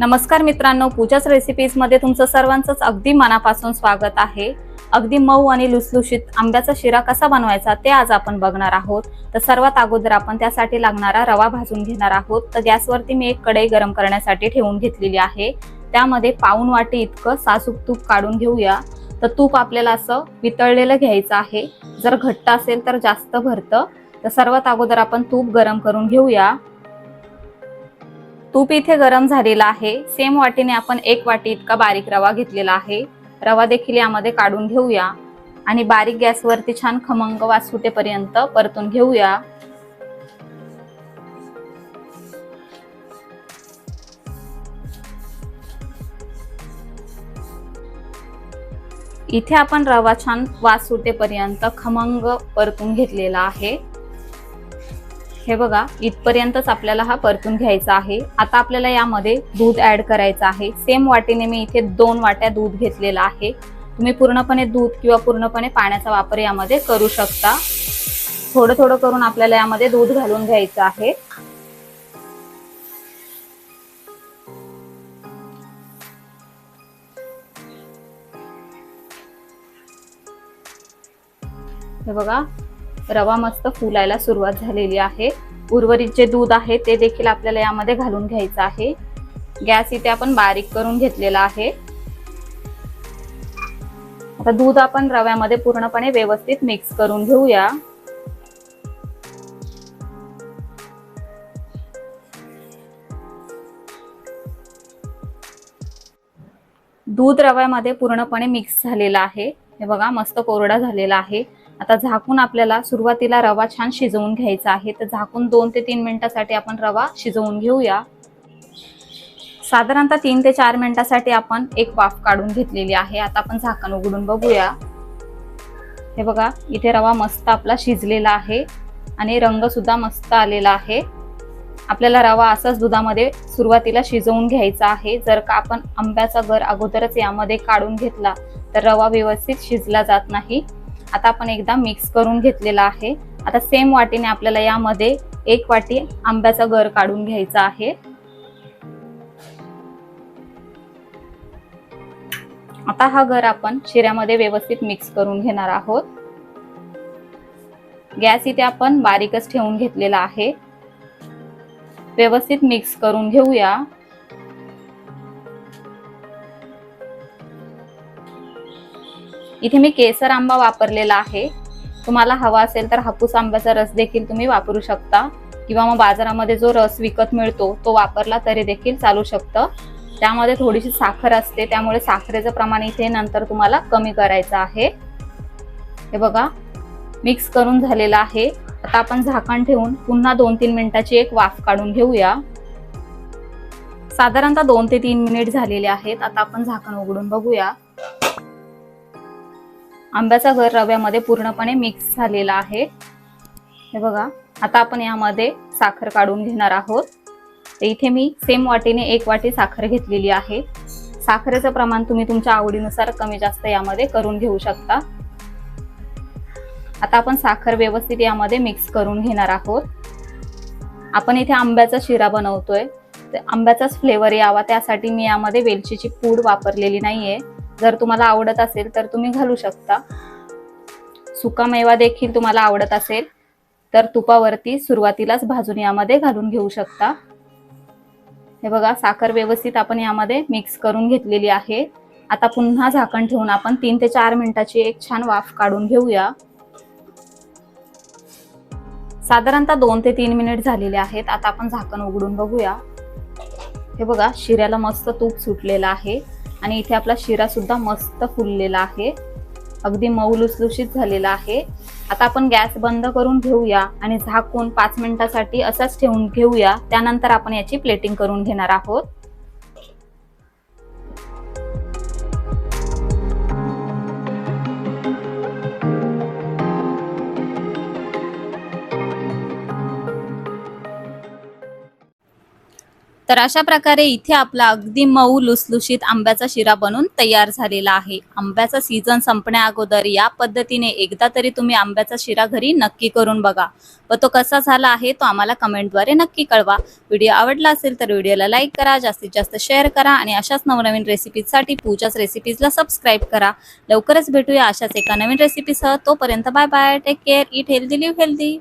नमस्कार मित्रांनो पूजाच रेसिपीजमध्ये तुमचं सर्वांचंच अगदी मनापासून स्वागत आहे. अगदी मऊ आणि लुसलुशीत आंब्याचा शिरा कसा बनवायचा ते आज आपण बघणार आहोत. तर सर्वात अगोदर आपण त्यासाठी लागणारा रवा भाजून घेणार आहोत. तर गॅसवरती मी एक कढई गरम करण्यासाठी ठेवून घेतलेली आहे. त्यामध्ये पाऊन वाटी इतकं सासूक तूप काढून घेऊया. तर तूप आपल्याला असं वितळलेलं घ्यायचं आहे. जर घट्ट असेल तर जास्त भरतं. तर सर्वात अगोदर आपण तूप गरम करून घेऊया. तूप इथे गरम झालेला आहे. सेम वाटीने आपण एक वाटी इतका बारीक रवा घेतलेला आहे. रवा देखील यामध्ये काढून घेऊया. आणि बारीक गॅसवरती छान खमंग वास सुटेपर्यंत परतून घेऊया. इथे आपण रवा छान वास सुटेपर्यंत खमंग परतून घेतलेला आहे. हे बघा इथपर्यंतच आपल्याला हा परतून घ्यायचा आहे. आता आपल्याला यामध्ये दूध ऍड करायचं आहे. सेम वाटीने मी इथे दोन वाट्या दूध घेतलेलं आहे. तुम्ही पूर्णपणे दूध किंवा पूर्णपणे पाण्याचा वापर यामध्ये करू शकता. थोडं थोडं करून आपल्याला यामध्ये दूध घालून घ्यायचं आहे. हे बघा रवा मस्त फुलायला सुरुवात झालेली आहे. उर्वरित जे दूध आहे ते देखील आपल्याला यामध्ये घालून घ्यायचं आहे. गॅस इथे आपण बारीक करून घेतलेला आहे. आता दूध आपण रव्यामध्ये पूर्णपणे व्यवस्थित मिक्स करून घेऊया. दूध रव्यामध्ये पूर्णपणे मिक्स झालेला आहे. हे बघा मस्त कोरडा झालेला आहे. आता झाकून आपल्याला सुरुवातीला रवा छान शिजवून घ्यायचा आहे. तर झाकून दोन ते तीन मिनिटासाठी आपण रवा शिजवून घेऊया. साधारणतः तीन ते चार मिनिटासाठी आपण एक वाफ काढून घेतलेली आहे. आता आपण झाकण उघडून बघूया. हे बघा इथे रवा मस्त आपला शिजलेला आहे आणि रंग सुद्धा मस्त आलेला आहे. आपल्याला रवा असाच दुधामध्ये सुरुवातीला शिजवून घ्यायचा आहे. जर का आपण आंब्याचा गर अगोदरच यामध्ये काढून घेतला तर रवा व्यवस्थित शिजला जात नाही. आता आपण एकदा मिक्स करून घेतलेला आहे. आता सेम वाटीने आपल्याला यामध्ये एक वाटी आंब्याचा गर काढून घ्यायचा आहे. आता हा गर आपण शिऱ्यामध्ये व्यवस्थित मिक्स करून घेणार आहोत. गॅस इथे आपण बारीकच ठेवून घेतलेला आहे. व्यवस्थित मिक्स करून घेऊया. इथे मी केसर आंबा वापरलेला आहे. तुम्हाला हवा असेल तर हापूस आंब्याचा रस देखील तुम्ही वापरू शकता. किंवा मग बाजारामध्ये जो रस विकत मिळतो तो वापरला तरी देखील चालू शकतं. त्यामध्ये थोडीशी साखर असते त्यामुळे साखरेचं प्रमाण इथे नंतर तुम्हाला कमी करायचं आहे. हे बघा मिक्स करून झालेलं आहे. आता आपण झाकण ठेवून पुन्हा दोन तीन मिनिटाची एक वाफ काढून घेऊया. साधारणतः दोन ते तीन मिनिट झालेले आहेत. आता आपण झाकण उघडून बघूया. आंब्याचा घर रव्यामध्ये पूर्णपणे मिक्स झालेला आहे. हे बघा आता आपण यामध्ये साखर काढून घेणार आहोत. तर इथे मी सेम वाटीने एक वाटी साखर घेतलेली आहे. साखरेचं प्रमाण तुम्ही तुमच्या आवडीनुसार कमी जास्त यामध्ये करून घेऊ शकता. आता आपण साखर व्यवस्थित यामध्ये मिक्स करून घेणार आहोत. आपण इथे आंब्याचा शिरा बनवतोय. तर आंब्याचाच फ्लेवर यावा त्यासाठी मी यामध्ये वेलचीची पूड वापरलेली नाहीये. जर तुम्हाला आवडत असेल तर तुम्ही घालू शकता. सुका मेवा देखील तुम्हाला आवडत असेल तर तुपावरती सुरुवातीलाच भाजून यामध्ये घालून घेऊ शकता. हे बघा साखर व्यवस्थित आपण यामध्ये मिक्स करून घेतलेली आहे. आता पुन्हा झाकण ठेवून आपण तीन ते चार मिनिटाची एक छान वाफ काढून घेऊया. साधारणतः दोन ते तीन मिनिट झालेले आहेत. आता आपण झाकण उघडून बघूया. हे बघा शिऱ्याला मस्त तूप सुटलेलं आहे. आणि इथे आपला शिरा सुद्धा मस्त फुललेला आहे. अगदी मऊ लुसलुशीत झालेला आहे. आता आपण गॅस बंद करून घेऊया आणि झाकून पाच मिनिटासाठी असंच ठेवून घेऊया. त्यानंतर आपण याची प्लेटिंग करून घेणार आहोत. तर अशा प्रकारे इथे आपला अगदी मऊ लुसलुशीत आंब्याचा शिरा बनून तयार झालेला आहे. आंब्याचा सीझन संपण्या अगोदर या पद्धतीने एकदा तरी तुम्ही आंब्याचा शिरा घरी नक्की करून बघा. व तो कसा झाला आहे तो आम्हाला कमेंटद्वारे नक्की कळवा. व्हिडिओ आवडला असेल तर व्हिडिओला लाईक करा जास्तीत जास्त शेअर करा आणि अशाच नवनवीन रेसिपीजसाठी पूजाच रेसिपीजला सबस्क्राईब करा. लवकरच भेटूया अशाच एका नवीन रेसिपीसह. तोपर्यंत bye bye take care eat healthy live healthy